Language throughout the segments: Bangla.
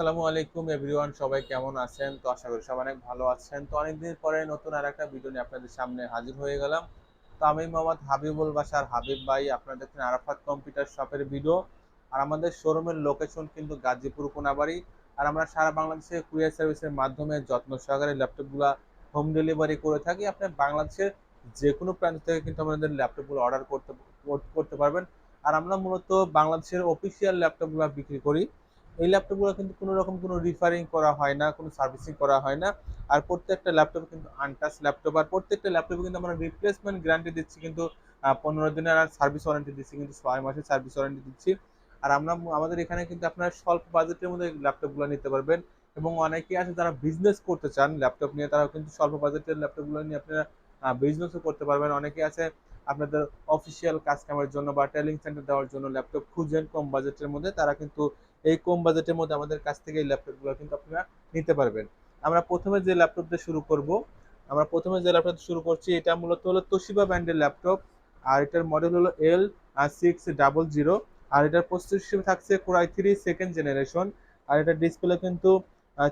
আসসালামু আলাইকুম এভরিওয়ান, সবাই কেমন আছেন? তো আশা করি সবাই অনেক ভালো আছেন। তো অনেকদিন পরে নতুন আর একটা ভিডিও নিয়ে আপনাদের সামনে হাজির হয়ে গেলাম। তো আমি মোহাম্মদ হাবিবুল বাসার হাবিব ভাই, আপনারা দেখছেন আরাফাত কম্পিউটার শপের ভিডিও। আর আমাদের শোরুমের লোকেশন কিন্তু গাজীপুর কোনাবাড়ি। আর আমরা সারা বাংলাদেশে কুরিয়ার সার্ভিসের মাধ্যমে যত্ন সহকারে ল্যাপটপগুলো হোম ডেলিভারি করে থাকি। আপনি বাংলাদেশের যে কোনো প্রান্ত থেকে কিন্তু আমাদের ল্যাপটপগুলো অর্ডার করতে করতে পারবেন। আর আমরা মূলত বাংলাদেশের অফিসিয়াল ল্যাপটপগুলো বিক্রি করি। এই ল্যাপটপগুলো কিন্তু কোনো রকম কোনো রিফারিং করা হয় না, কোনো সার্ভিসিং করা হয় না। আর প্রত্যেকটা ল্যাপটপ কিন্তু আনটাচ ল্যাপটপ আর প্রত্যেকটা ল্যাপটপে কিন্তু আমরা রিপ্লেসমেন্ট গ্যারান্টি দিচ্ছি কিন্তু পনেরো দিনের আর সার্ভিস ওয়ারেন্টি দিচ্ছি কিন্তু ছয় মাসের সার্ভিস ওয়ারেন্টি দিচ্ছি। আর আমরা, আমাদের এখানে কিন্তু আপনারা স্বল্প বাজেটের মধ্যে ল্যাপটপগুলো নিতে পারবেন। এবং অনেকেই আছে যারা বিজনেস করতে চান ল্যাপটপ নিয়ে, তারাও কিন্তু স্বল্প বাজেটের ল্যাপটপগুলো নিয়ে আপনারা বিজনেসও করতে পারবেন। অনেকে আছে আপনাদের অফিসিয়াল কাস্টমারের জন্য বা টেলিং সেন্টার দেওয়ার জন্য ল্যাপটপ খুঁজেন কম বাজেটের মধ্যে, তারা কিন্তু এই কম বাজেটের মধ্যে আমাদের কাছ থেকে এই ল্যাপটপগুলো কিন্তু আপনারা নিতে পারবেন। আমরা প্রথমে যে ল্যাপটপ দিয়ে শুরু করব, আমরা প্রথমে যে ল্যাপটপ শুরু করছি, এটা মূলত হলো তোশিবা ব্র্যান্ডের ল্যাপটপ। আর এটার মডেল হলো এল সিক্স ডাবল জিরো আর এটার প্রস্তুত হিসেবে থাকছে core i three second generation আর এটার ডিসপ্লে কিন্তু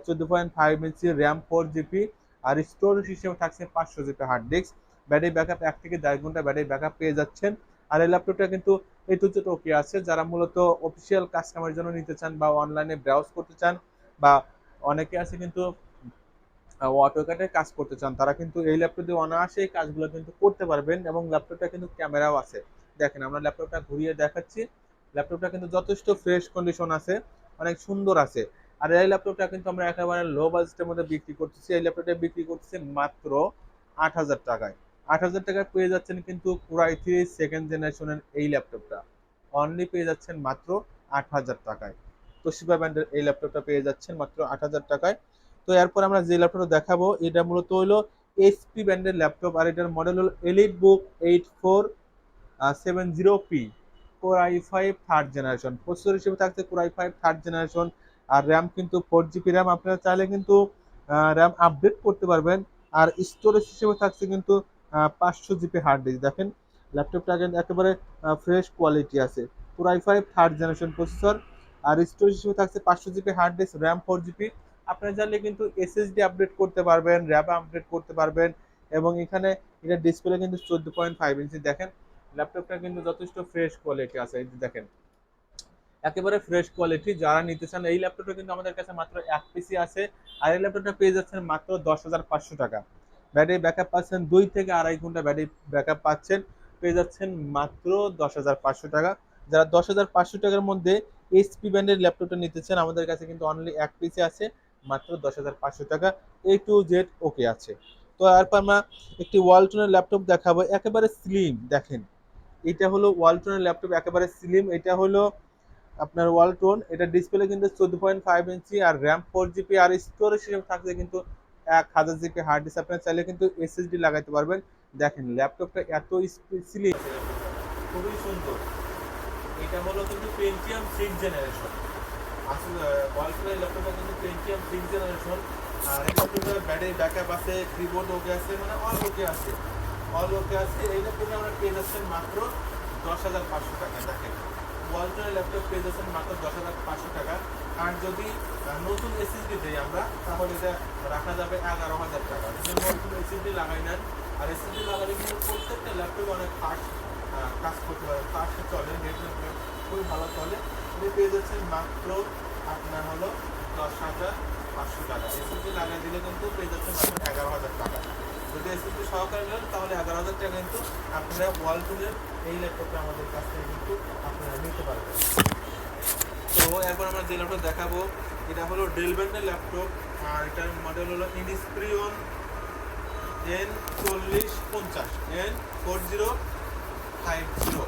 চোদ্দ point five inch RAM four GB আর স্টোরেজ হিসেবে থাকছে পাঁচশো GB hard disk battery backup এক থেকে দেড় ঘণ্টা ব্যাটারি ব্যাকআপ পেয়ে যাচ্ছেন। আর এই ল্যাপটপটা কিন্তু এই টু জেড ওকে আছে। যারা মূলত অফিসিয়াল কাস্টমারের জন্য নিতে চান বা অনলাইনে ব্রাউজ করতে চান বা অনেকে আছে কিন্তু অটোক্যাটের কাজ করতে চান, তারা কিন্তু এই ল্যাপটপ দিয়ে অনায়াসে এই কাজগুলো কিন্তু করতে পারবেন এবং ল্যাপটপটা কিন্তু ক্যামেরাও আছে। দেখেন, আমরা ল্যাপটপটা ঘুরিয়ে দেখাচ্ছি। ল্যাপটপটা কিন্তু যথেষ্ট ফ্রেশ কন্ডিশন আছে, অনেক সুন্দর আছে। আর এই ল্যাপটপটা কিন্তু আমরা একেবারে লো বাজেটের মধ্যে বিক্রি করতেছি। এই ল্যাপটপটা বিক্রি করতেছি মাত্র আট হাজার টাকায়। আট হাজার টাকায় পেয়ে যাচ্ছেন কিন্তু কুরাই থ্রি সেকেন্ড জেনারেশনের এই ল্যাপটপটা। অনলি পেয়ে যাচ্ছেন মাত্র আট হাজার টাকায়। তোশিবা ব্র্যান্ডের এই ল্যাপটপটা পেয়ে যাচ্ছেন মাত্র আট হাজার টাকায়। তো এরপর আমরা যে ল্যাপটপটা দেখাবো, এটা মূলত হলো এইচপি ব্র্যান্ডের ল্যাপটপ আর এটার মডেল হলো EliteBook eight four seven zero P core i five third generation processor হিসেবে থাকছে core i five third generation R RAM কিন্তু ফোর জিবি র্যাম আপনারা চাইলে কিন্তু র্যাম আপডেট করতে পারবেন। আর স্টোরেজ হিসেবে থাকছে কিন্তু পাঁচশো জিবি হার্ড ডিস্ক দেখেন ল্যাপটপটা একেবারে ফ্রেশ কোয়ালিটি আছে। Core i five third generation processor R storage হিসেবে থাকছে পাঁচশো GB hard disk RAM four GB. আপনারা চাইলে কিন্তু এসএসডি আপডেট করতে পারবেন র্যাম আপডেট করতে পারবেন, এবং এখানে এটা ডিসপ্লে কিন্তু চোদ্দ পয়েন্ট ফাইভ ইঞ্চি দেখেন ল্যাপটপটা কিন্তু যথেষ্ট ফ্রেশ কোয়ালিটি আছে। এই দেখেন, একেবারে ফ্রেশ কোয়ালিটি যারা নিতে চান, এই ল্যাপটপটা কিন্তু আমাদের কাছে মাত্র এক পিসি আছে। আর এই ল্যাপটপটা পেয়ে যাচ্ছেন মাত্র দশ হাজার পাঁচশো টাকা। ব্যাটারি ব্যাকআপ পাচ্ছেন দুই থেকে আড়াই ঘণ্টা ব্যাটারি ব্যাকআপ পাচ্ছেন। পেয়ে যাচ্ছেন মাত্র দশ হাজার পাঁচশো টাকা। যারা দশ হাজার পাঁচশো টাকার মধ্যে এইচপি ব্র্যান্ডের ল্যাপটপটা নিতে চান আমাদের কাছে কিন্তু অনলি এক পিসি আছে, মাত্র দশ হাজার পাঁচশো টাকা। এ টু জেড ওকে আছে। তো এরপর আমরা একটি ওয়ালটনের ল্যাপটপ দেখাবো। একেবারে স্লিম দেখেন। এটা হলো ওয়ালটনের ল্যাপটপ, একেবারে স্লিম এটা হলো আপনার ওয়ালটন এটা ডিসপ্লে কিন্তু চোদ্দ পয়েন্ট ফাইভ ইঞ্চি আর র্যাম ফোর জিবি আর স্টোরেজ হিসেবে থাকছে কিন্তু এক হাজার জিবি হার্ড ডিস্ক আপনার চাইলে কিন্তু এসএসডি লাগাইতে পারবেন। দেখেন ল্যাপটপটা এত স্পেশালি খুবই সুন্দর। এটা হলো কিন্তু পেন্টিয়াম সিক্স জেনারেশন আসলে ওয়ালটনের ল্যাপটপটা কিন্তু পেন্টিয়াম সিক্স জেনারেশন আর এই ব্যাটারি ব্যাকআপ আছে কিবোর্ড ওকে আছে মানে অল ওকে আছে। অল ওকে আছে, এই ল্যাপটপে আমরা পেয়ে যাচ্ছেন মাত্র দশ হাজার পাঁচশো টাকা, দেখেন। ওয়ালটনের ল্যাপটপ পেয়ে যাচ্ছেন মাত্র দশ হাজার পাঁচশো টাকা। আর যদি নতুন এসএসডি দিই আমরা, তাহলে এটা রাখা যাবে এগারো হাজার টাকা। নতুন এসএসডি লাগাই নেন, আর এসএসডি লাগালে কিন্তু প্রত্যেকটা ল্যাপটপ অনেক ফাস্ট কাজ করতে পারে ফাস্ট চলে নেটওয়ার্ক খুবই ভালো চলে। এটা পেয়ে যাচ্ছেন মাত্র আপনার হলো দশ হাজার পাঁচশো টাকা। এসএসডি লাগাই দিলে কিন্তু পেয়ে যাচ্ছেন মাত্র এগারো হাজার টাকা। যদি এসএসডি সহকারে নেন, তাহলে এগারো হাজার টাকা কিন্তু আপনারা ওয়ালটনের এই ল্যাপটপটা আমাদের কাছ থেকে কিন্তু আপনারা নিতে পারবেন। তো এরপর আমরা যে ল্যাপটপ দেখাবো, এটা হলো ডেল ব্র্যান্ডের ল্যাপটপ আর এটার মডেল হলো ইনস্প্রিয়ন এন চল্লিশ পঞ্চাশ N four zero five zero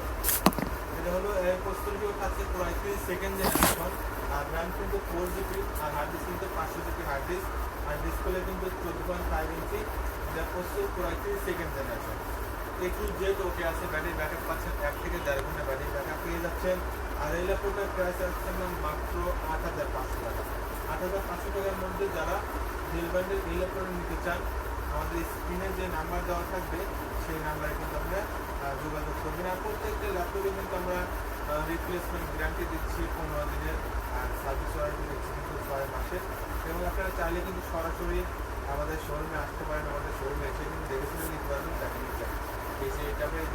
এটা হলো প্রস্তুত থাকছে প্রায় সেকেন্ড জেনারেশন আর র্যাম কিন্তু ফোর জিবি আর হার্ড ডিস্ক কিন্তু পাঁচশো জিবি হার্ড ডিস্ক আর ডিসপ্লে কিন্তু চোদ্দ পয়েন্ট ফাইভ ইঞ্চি এটা প্রস্তুত প্রায় সেকেন্ড জেনারেশন একটু যেহেতু ওকে আছে ব্যাটারি ব্যাকআপ পাচ্ছেন, এক থেকে দেড় ঘণ্টা ব্যাটারি ব্যাকআপ পেয়ে যাচ্ছেন। আর এই ল্যাপটপের প্রাইস আসছে মাত্র আট হাজার পাঁচশো টাকা। আট হাজার পাঁচশো টাকার মধ্যে যারা ডেল ব্র্যান্ডের এই ল্যাপটপ নিতে চান, আমাদের স্ক্রিনে যে নাম্বার দেওয়া থাকবে, সেই নাম্বারে কিন্তু আমরা যোগাযোগ করবেন। আর প্রত্যেকটা ল্যাপটপে কিন্তু আমরা রিপ্লেসমেন্ট গ্যারান্টি দিচ্ছি পনেরো দিনের, আর সার্ভিস ওয়ারেন্টি দিচ্ছি কিন্তু ছয় মাস। চাইলে কিন্তু সরাসরি আমাদের শোরুমে আসতে পারেন, আমাদের শোরুমে এসে কিন্তু দেখে শুনে নিতে পারবেন, দেখে নিতে এই যে এটা পেয়ে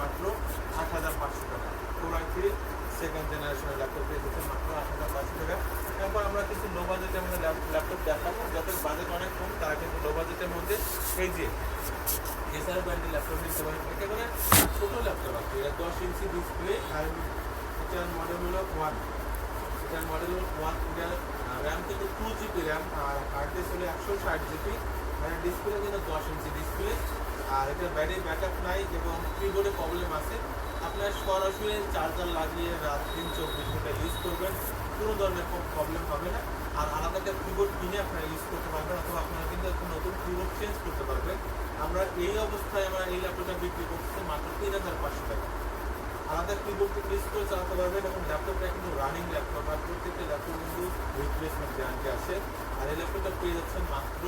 মাত্র আট হাজার হাজার পাঁচশো টাকা কোর আই থ্রি সেকেন্ড জেনারেশনের ল্যাপটপ পেয়ে দিচ্ছেন মাত্র আট হাজার পাঁচশো টাকা তারপর আমরা কিছু লো বাজেটে আমাদের ল্যাপটপ দেখাবো যাদের বাজেট অনেক কম তারা কিন্তু লো বাজেটের মধ্যে এই যে এসআর ব্র্যান্ডের ল্যাপটপ নিতে পারেন একেবারে ছোটো ল্যাপটপ আছে, এটা দশ ইঞ্চি ডিসপ্লে আর এটার মডেল হলো ওয়ান এটার মডেল হলো ওয়ান এটার র্যাম কিন্তু টু জিবি র্যাম আর হার্ড ডিস্ক হলো একশো ষাট জিবি আর ডিসপ্লে কিন্তু দশ ইঞ্চি ডিসপ্লে আর এটার ব্যাটারি ব্যাকআপ নাই এবং কিবোর্ডে প্রবলেম আছে। আপনার সরাসরি চার্জার লাগিয়ে রাত দিন চব্বিশ ঘণ্টা ইউজ করবেন। কোনো ধরনের প্রবলেম হবে না। আর আলাদা একটা কিবোর্ড কিনে আপনারা ইউজ করতে পারবেন অথবা আপনারা কিন্তু একটা নতুন কিবোর্ড চেঞ্জ করতে পারবেন। আমরা এই অবস্থায় আমরা এই ল্যাপটপটা বিক্রি করতেছি মাত্র তিন হাজার পাঁচশো টাকা। আলাদা কিবোর্ড ইউজ করে চালাতে পারবেন এবং ল্যাপটপটা কিন্তু রানিং ল্যাপটপ আর প্রত্যেকটা ল্যাপটপ কিন্তু রিপ্লেসমেন্ট গ্যারান্টি আছে। আর এই ল্যাপটপটা পেয়ে যাচ্ছেন মাত্র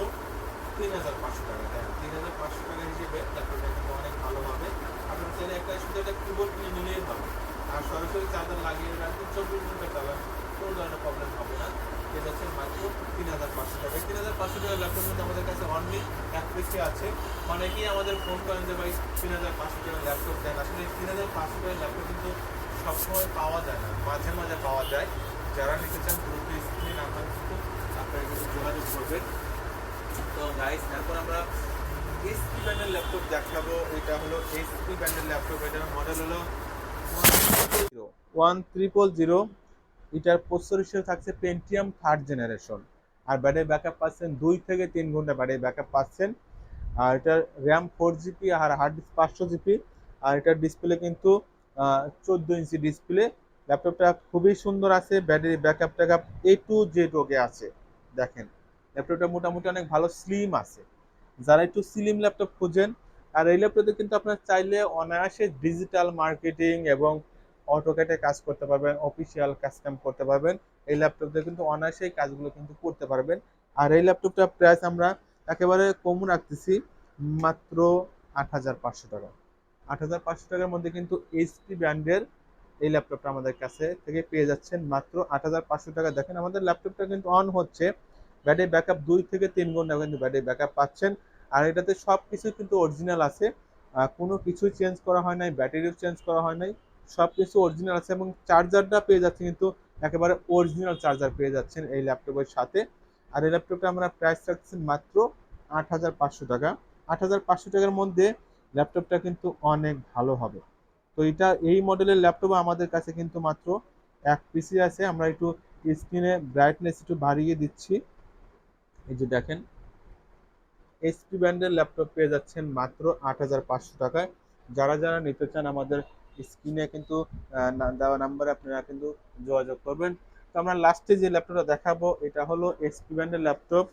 তিন হাজার পাঁচশো টাকা। দেন তিন হাজার পাঁচশো টাকা হিসেবে ল্যাপটপটা কিন্তু অনেক ভালো হবে আপনার চাইলে একটা শুধু একটা কিবোর্ড কিনে নিলেই হবে। আর সরাসরি চার্জার লাগিয়ে রাখবেন চব্বিশ ঘণ্টা চালান কোনো ধরনের প্রবলেম হবে না। পেয়ে যাচ্ছেন মাত্র তিন হাজার পাঁচশো টাকা। তিন হাজার পাঁচশো টাকার ল্যাপটপ কিন্তু আমাদের কাছে অনলি এক পিসে আছে। অনেকেই আমাদের ফোন করেন যে, ভাই, তিন হাজার পাঁচশো টাকার ল্যাপটপ দেন। আসলে তিন হাজার পাঁচশো টাকার ল্যাপটপ কিন্তু সবসময় পাওয়া যায় না। মাঝে মাঝে পাওয়া যায়। যারা নিতে চান গ্রুপে স্ক্রিনে নাম্বার কিন্তু আপনারা কিন্তু যোগাযোগ করবেন। তো গাইস তারপর আমরা এসপি ব্যান্ডের ল্যাপটপ দেখাবো। এটা হলো এসপি ব্যান্ডের ল্যাপটপ এটার মডেল হলো ওয়ান ট্রিপল জিরো, এটার প্রসেসর হিসেবে থাকছে পেন্টিয়াম থার্ড জেনারেশন আর ব্যাটারি ব্যাকআপ পাচ্ছেন দুই থেকে তিন ঘণ্টা ব্যাটারি ব্যাকআপ পাচ্ছেন। আর এটার র্যাম ফোর জিবি আর হার্ড ডিস্ক পাঁচশো জিবি আর এটার ডিসপ্লে কিন্তু চোদ্দ ইঞ্চি ডিসপ্লে ল্যাপটপটা খুবই সুন্দর আছে ব্যাটারি ব্যাকআপ ট্যাকআপ এ টু জেড ওকে আছে। দেখেন ল্যাপটপটা মোটামুটি অনেক ভালো স্লিম আছে। যারা একটু স্লিম ল্যাপটপ খুঁজেন, আর এই ল্যাপটপে কিন্তু আপনার চাইলে অনায়াসে ডিজিটাল মার্কেটিং এবং অটোকেটে কাজ করতে পারবেন অফিসিয়াল কাস্টম করতে পারবেন। এই ল্যাপটপ দিয়ে কিন্তু অনায়াসেই কাজগুলো কিন্তু করতে পারবেন। আর এই ল্যাপটপটার প্রাইস আমরা একেবারে কম রাখতেছি মাত্র আট হাজার পাঁচশো টাকা। আট হাজার পাঁচশো টাকার মধ্যে কিন্তু এইচপি ব্র্যান্ডের এই ল্যাপটপটা আমাদের কাছে থেকে পেয়ে যাচ্ছেন মাত্র আট হাজার পাঁচশো টাকা। দেখেন আমাদের ল্যাপটপটা কিন্তু অন হচ্ছে। ব্যাটারি ব্যাকআপ দুই থেকে তিন ঘণ্টা কিন্তু ব্যাটারি ব্যাকআপ পাচ্ছেন। আর এটাতে সব কিছু কিন্তু অরিজিনাল আছে। কোনো কিছুই চেঞ্জ করা হয় নাই ব্যাটারিও চেঞ্জ করা হয় নাই। সব কিছু অরিজিনাল আছে এবং চার্জারটা পেয়ে যাচ্ছে কিন্তু একেবারে অরিজিনাল চার্জার পেয়ে যাচ্ছেন এই ল্যাপটপের সাথে। আর এই ল্যাপটপটা আমরা প্রাইস রাখছি মাত্র আট হাজার পাঁচশো টাকা। আট হাজার পাঁচশো টাকার মধ্যে ল্যাপটপটা কিন্তু অনেক ভালো হবে। তো এটা এই মডেলের ল্যাপটপ আমাদের কাছে কিন্তু মাত্র এক পিসি আছে। আমরা একটু স্ক্রিনে ব্রাইটনেস একটু বাড়িয়ে দিচ্ছি। এই যে দেখেন এইচপি ব্র্যান্ডের ল্যাপটপ পেয়ে যাচ্ছেন মাত্র আট হাজার পাঁচশো টাকায়। যারা যারা নিতে চান আমাদের স্ক্রিনে কিন্তু দেওয়া নাম্বারে আপনারা কিন্তু যোগাযোগ করবেন। তো আমরা লাস্টে যে ল্যাপটপটা দেখাবো, এটা হলো এইচপি ব্র্যান্ডের ল্যাপটপ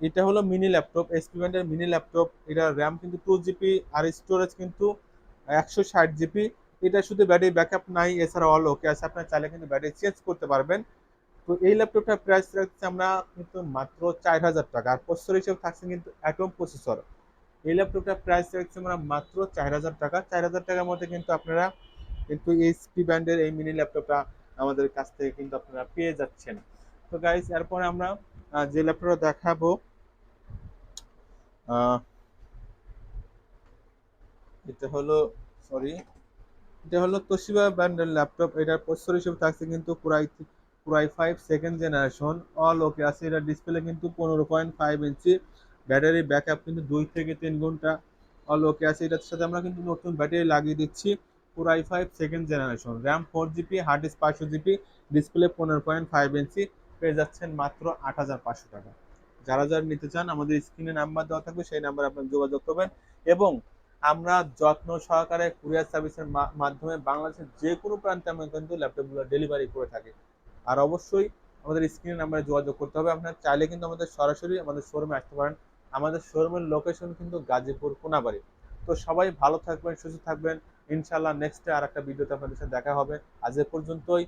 এটা হলো মিনি ল্যাপটপ এইচপি ব্র্যান্ডের মিনি ল্যাপটপ এটা র্যাম কিন্তু টু জিবি আর স্টোরেজ কিন্তু একশো ষাট জিবি এটা শুধু ব্যাটারি ব্যাকআপ নাই এছাড়া অল ওকে আছে। আপনার চাইলে কিন্তু ব্যাটারি চেঞ্জ করতে পারবেন। তো এই ল্যাপটপটার প্রাইস রাখছে আমরা কিন্তু মাত্র চার হাজার টাকা। আর প্রসেসর হিসেবে থাকছে কিন্তু অ্যাটম প্রসেসর এই ল্যাপটপটার প্রাইস রাখছে আমরা মাত্র চার হাজার টাকা। চার হাজার টাকার মধ্যে কিন্তু আপনারা কিন্তু এইচপি ব্র্যান্ডের এই মিনি ল্যাপটপটা আমাদের কাছ থেকে কিন্তু আপনারা পেয়ে যাচ্ছেন। তো গাইস এরপরে আমরা যে ল্যাপটপটা দেখাবো এটা হলো সরি এটা হলো তোশিবা ব্র্যান্ডের ল্যাপটপ এটার প্রসেসর হিসেবে থাকছে কিন্তু পুরাই পুরাই five second generation all okay আছে এটার ডিসপ্লে কিন্তু পনেরো point five inch battery backup কিন্তু দুই থেকে তিন ঘণ্টা অল ওকে আছে। এটার সাথে আমরা কিন্তু নতুন ব্যাটারি লাগিয়ে দিচ্ছি। পুরাই five second generation RAM four GB hard disk পাঁচশো জিবি ডিসপ্লে পনেরো পয়েন্ট ফাইভ ইঞ্চি পেয়ে যাচ্ছেন মাত্র আট হাজার পাঁচশো টাকা। যারা যারা নিতে চান, আমাদের স্ক্রিনে নাম্বার দেওয়া থাকবে, সেই নাম্বারে আপনার যোগাযোগ করবেন। এবং আমরা যত্ন সহকারে কুরিয়ার সার্ভিসের মাধ্যমে বাংলাদেশের যে কোনো প্রান্তে আমরা কিন্তু ল্যাপটপগুলো ডেলিভারি করে থাকি। আর অবশ্যই আমাদের স্ক্রিনে নাম্বারে যোগাযোগ করতে হবে। আপনার চাইলে কিন্তু আমাদের সরাসরি আমাদের শোরুমে আসতে পারেন। আমাদের শোরুমের লোকেশন কিন্তু গাজীপুর কোনাবাড়ি। তো সবাই ভালো থাকবেন, সুস্থ থাকবেন। ইনশাল্লাহ নেক্সটে আর একটা ভিডিওতে আপনাদের সাথে দেখা হবে। আজ এ পর্যন্তই।